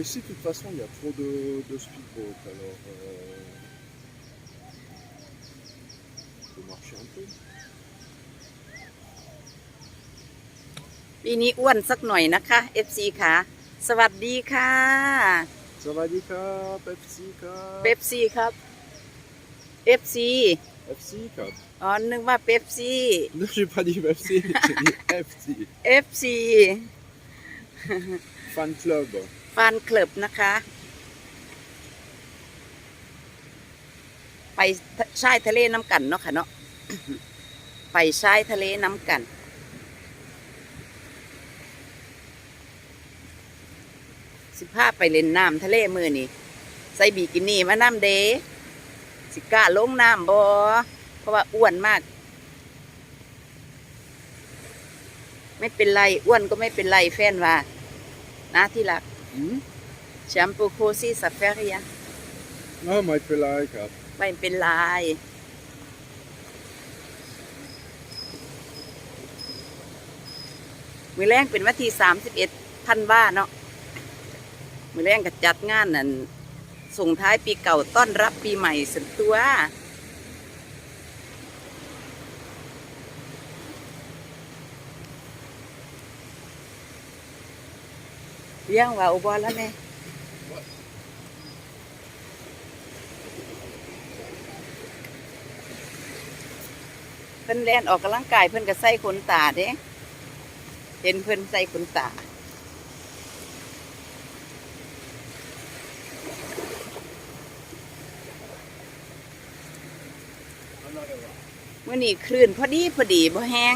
Ici, de toute façon, il y a trop de, de speedboat, alors euh, on peut marcher un peu. ปีนี้อ้วนสักหน่อยนะคะ FC ค่ะ สวัสดีค่ะ Savadika, Pepsi Cup. เบปซีครับ FC FC Cup. อ๋อ นึกว่าเบปซี Non, j'ai pas dit Pepsi, j'ai dit FC. FC Fan Club. ฟานคลับนะคะ ไปชายทะเลน้ำกันเนาะค่ะเนาะไปชายทะเลน้ำกันสิพาไปเล่นน้ำทะเลมือนี่ใส่บีกินี่มาน้ำเดสิกล้าลงน้ำบ่เพราะว่าอ้วนมาก ไม่เป็นไรอ้วนก็ไม่เป็นไรแฟนว่า นะที่รัก แชมพูโคซี่สัฟเฟรีย Ah, my Pelai Cup. ไม่เป็นไร มือแรงเป็นวันที่สามสิบเอ็ดพันว่าเนาะ มือแรงก็จัดงานนั่นส่งท้ายปีเก่าต้อนรับปีใหม่สันตัว เลี้ยงว่าอุบลแล้วแม่เพิ่นแล่นออกกำลังกายเพิ่นก็ใส่ขนตาเด้เห็นเพิ่นใส่ขนตาเมื่อนี้คลื่นพอดีพอดีบ่แห้ง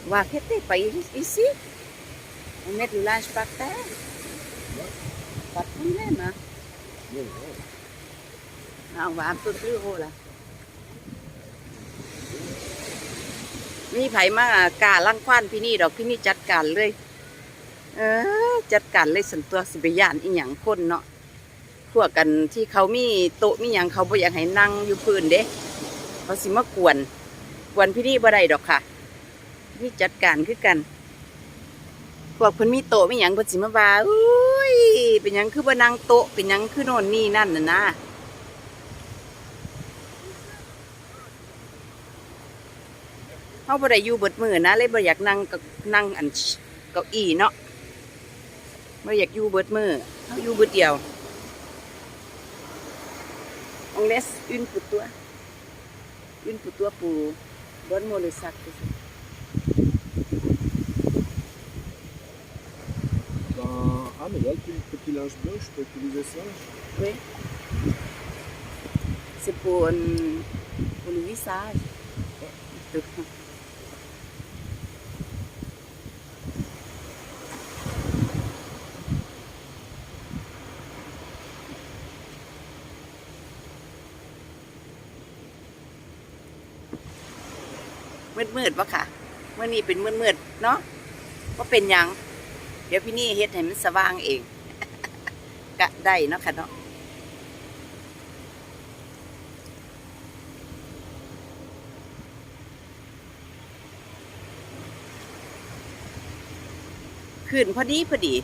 terre pas de problème hein Non, non. Ah, on va un peu plus haut là มีไผมากล้าลังควานพี่นี่ดอกพี่นี่จัดการเลย เออ จัดการเลยสันตัวสิบยานอีหยังคนเนาะพวกกันที่เขามีโต๊ะมีหยังเขาบ่อยากให้นั่งอยู่พื้นเด้เขาสิมากวนกวนพี่นี่บ่ได้ดอกค่ะ นี่จัดการคือกัน พวกเพิ่นมีโต๊ะมีหยังเพิ่นสิมาว่าอุ้ย เป็นหยังคือบ่นั่งโต๊ะเป็นหยังคือโน่นนี่นั่นน่ะนะเฮาบ่ได้อยู่เบิดมื้อนะเลยบ่อยากนั่งกับนั่งอันเก้าอี้เนาะบ่อยากอยู่เบิดมื้อเฮาอยู่เบิดเดียว On laisse une pour toi. Une pour toi pour donne-moi le sac. Mais il y a le petit- linge bleu, je peux utiliser ça. Oui. C'est pour, euh, pour le visage. มืดมืดๆวะค่ะเมื่อนี้เป็นมืดๆเนาะว่าเป็นยัง ดี๋ยวพี่นี่เฮ็ดให้มันสว่างเองกะได้เนาะค่ะเนาะขึ้นพอดีพอดี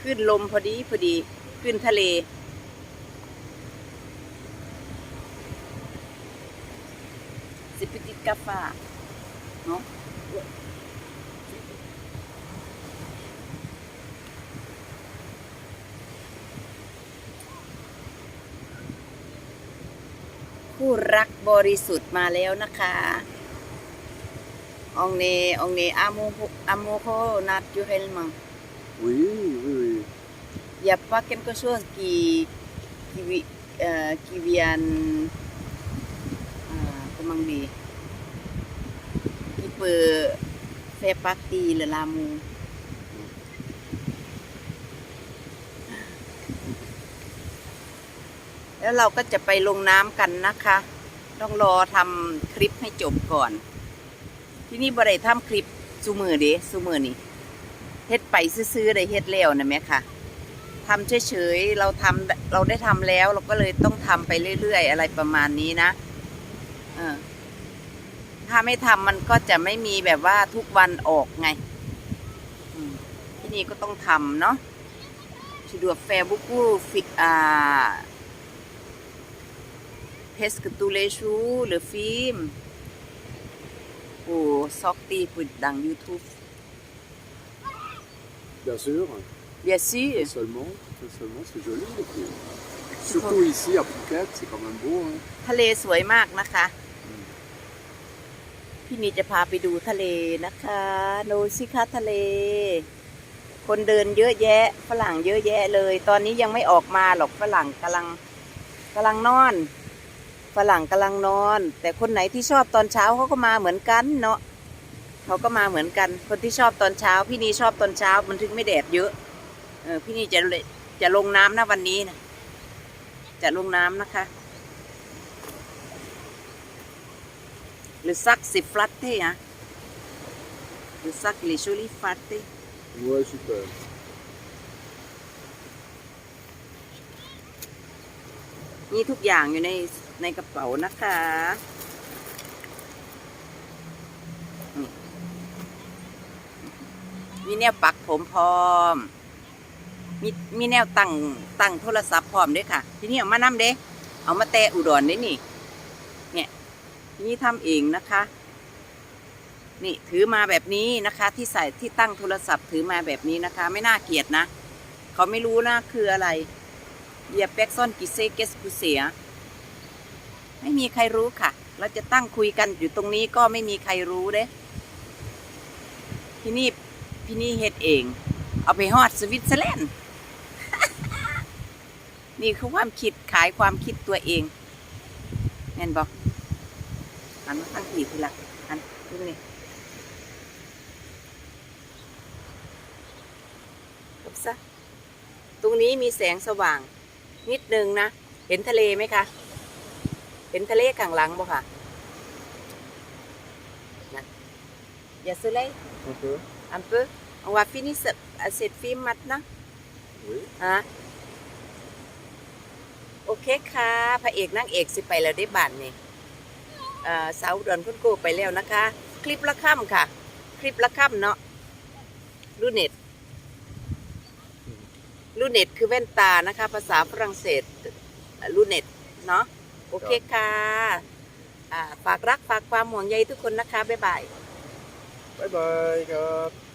ขึ้นลมพอดีพอดี ขึ้นทะเล สิบปิติกาฟ้าเนาะ คู่รักบริสุทธิ์มาแล้วนะคะองเนองเนอาโมอาโมโคนัดยูเฮลมัง Oui, oui, oui. Il n'y a pas quelque chose qui, qui, vi- euh, qui vient, euh, comment dire, qui peut faire partie de l'amour. แล้วเราก็จะไปลงน้ำกันนะคะ ต้องรอทำคลิปให้จบก่อน ที่นี่บ่ได้ำคลิปซูมือเด้ซูมือนี่เฮ็ดไปซื้อๆได้เฮ็ดแล้วนะแม่ค่ะทำเฉยๆเราทำเราได้ทำแล้ว เราก็เลยต้องทำไปเรื่อยๆ อะไรประมาณนี้นะเออถ้าไม่ทำมันก็จะไม่มีแบบว่าทุกวันออกไงที่นี่ก็ต้องทำเนาะชิดัวแฟบุ กูฟิกอ่า Presque tous les jours, le film. Oh, sorti pour dans YouTube. Bien sûr. Bien sûr. Pas seulement, pas seulement, c'est joli. et puis, Surtout ici à Phuket, c'est quand même beau. Hein. ทะเลสวยมากนะคะ พี่นีจะพาไปดูทะเลนะคะดูสิคะทะเล คนเดินเยอะแยะ ฝรั่งเยอะแยะเลย ตอนนี้ยังไม่ออกมาหรอกฝรั่งกำลังกำลังนอน ฝรั่งกำลังนอน แต่คนไหนที่ชอบตอนเช้าเขาก็มาเหมือนกันเนาะเขาก็มาเหมือนกัน คนที่ชอบตอนเช้า พี่นีชอบตอนเช้า มันถึงไม่แดดเยอะเออพี่นีจะเลยจะลงน้ำนะวันนี้นะจะลงน้ำนะคะ Le sac c'est flatté hein. Le sac il est joli flatté. Ouais, super. มีทุกอย่างอยู่ใน ในกระเป๋านะคะมีแนวปักผมพร้อม มีมีแนวตั้งตั้งโทรศัพท์พร้อมด้วยค่ะ ทีนี้เอามานํเด้ เอามาแตะอุดรได้นี่ เนี่ยทีนี้ทำเองนะคะ นี่ถือมาแบบนี้นะคะ ที่ใส่ที่ตั้งโทรศัพท์ถือมาแบบนี้นะคะ ไม่น่าเกลียดนะ เขาไม่รู้นะคืออะไรเบียเป็กซอนกิเซเกสกุเสีย ไม่มีใครรู้ค่ะ เราจะตั้งคุยกันอยู่ตรงนี้ก็ไม่มีใครรู้เด้พี่นี่พี่นี่เฮ็ดเอง เอาไปฮอดสวิตเซอร์แลนด์นี่คือความคิดขายความคิดตัวเองแม่นบอกหันมาทางผีทีละหันดูนี่ปุ๊บซะตรงนี้มีแสงสว่างนิดนึงนะ เห็นทะเลไหมคะ ห็นทะเลข้างหลังบ่ค่ะนะอย่าซื้อเลย Un peu. un peu on va finir ce- cette film maintenant Oui. ฮะโอเคค่ะพระเอกนางเอกสิไปแล้วได้บ้านนี่เอ่อสาวอุดอนพุ่นโกไปแล้วนะคะ คลิปละค่ำค่ะ คลิปละค่ำเนาะลูเน็ตลูเน็ตคือแว่นตานะคะ ภาษาฝรั่งเศสลูเน็ตเนาะ โอเคค่ะฝากรักฝากความห่วงใยทุกคนนะคะ บ๊ายบายบายบายครับ